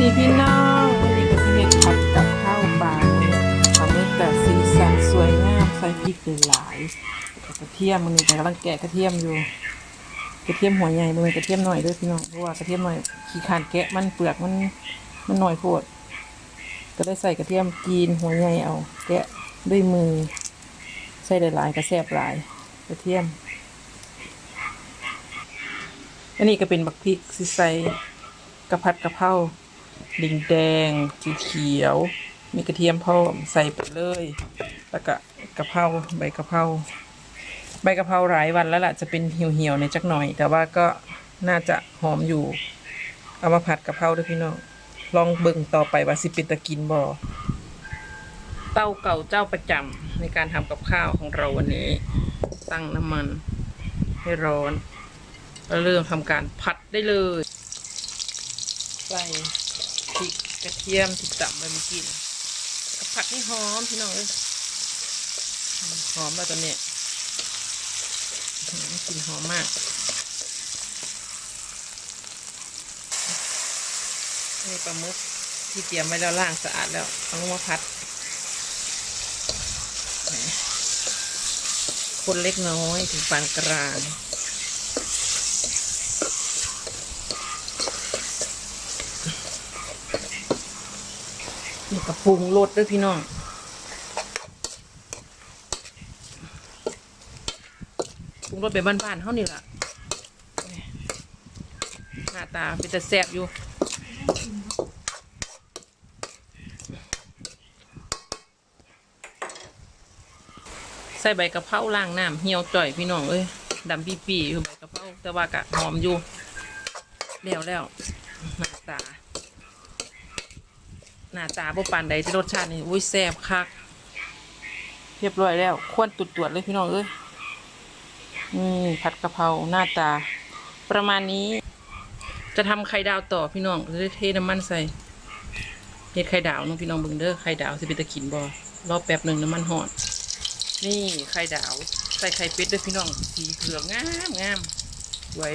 ดีพี่น้องวันนี้ก็สิเฮ็ดผัดกับข้าวปลาทำให้แต่สีสันสวยงามใส่พริกหลายกระเทียมมันนี่แต่กำลังแกะกระเทียมอยู่กระเทียมหัวใหญ่มันกระเทียมหน่อยด้วยพี่น้องเพราะว่ากระเทียมหน่อยขี้ขานแกะมันเปลือกมันมันหน่อยโพดก็ได้ใส่กระเทียมจีนหัวใหญ่เอา แกะด้วยมือใส่หลายๆกระแซบหลายกระเทียมอันนี้ก็เป็นบักพริกสิใส่กระพัดกระเพรา ดิงแดงสีเขียว มีกระเทียมพร้อมใส่ไปเลย แล้วก็กระเพราใบกระเพราใบกะเพราหลายวันแล้วล่ะจะเป็นเหี่ยวๆในอยจักหน่อย แต่ว่าก็น่าจะหอมอยู่ เอามาผัดกะเพราด้วยพี่น้องลองเบิ่งต่อไปว่าสิเป็นตะกินบ่เต้าเก่าเจ้าประจำในการทำกับข้าวของเราวันนี้ ตั้งน้ำมันให้ร้อน แล้วเริ่มทำการผัดได้เลย ใส่ พริกกระเทียมที่ตำไปเมื่อกี้นผัดให้หอมพี่น้องเลยหอมแล้วตอนนี้หอหือกลิ่นหอมมากนี่ปลาหมึกที่เตรียมไว้แล้วล่างสะอาดแล้วเอาลงมาผัด คนเล็กน้อยถึงปานกลาง นี่กระปรุงรสด้วยพี่น้องปรุงรสแบบบ้านๆเท่านี่ล่ะหน้าตาเป็นแต่แซ่บอยู่ใส่ใบกะเพราล่างน้ำเหี่ยวจ่อยพี่น้องเอ้ยดำปีปีๆอยู่ใบกะเพราแต่ว่ากะหอมอยู่แล้วแล้วหน้าตา หน้าตาบ่ปานใดที่รสชาตินี่อุ้ยแซ่บคักเรียบร้อยแล้ว ควนตุดตรวจเลยพี่น้องเอ้ยนี่ผัดกะเพราหน้าตา ประมาณนี้ จะทำไข่ดาวต่อพี่น้องจะได้เทน้ำมันใส่เฮ็ดไข่ดาวน้องพี่น้องเบิ่งเด้อไข่ดาวสิเป็นตะกินบ่รอแป๊บหนึ่งน้ำมันหอด นี่ไข่ดาว ใส่ไข่เป็ดด้วยพี่น้องสีเหลืองงามงามสวย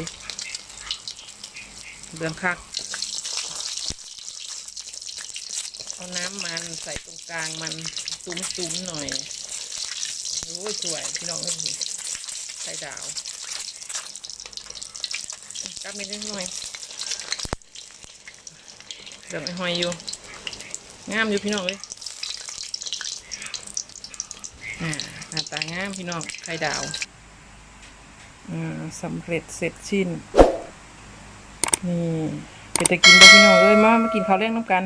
เหลืองคัก เอาน้ำมันใส่ตรงกลางมันตุ้มๆหน่อยโอ้ยสวยพี่น้องเอ้ยไข่ดาวกลับนิดนึงหน่อยเดี๋ยวไอ้หอยอยู่งามอยู่พี่น้องเลยอ่าหน้าตางามพี่น้องไข่ดาวอ่าสำเร็จเสร็จชิ้น นี่เป็นตะกินเด้อพี่น้องเอ้ยมามากินข้าวแรงน้ำกัน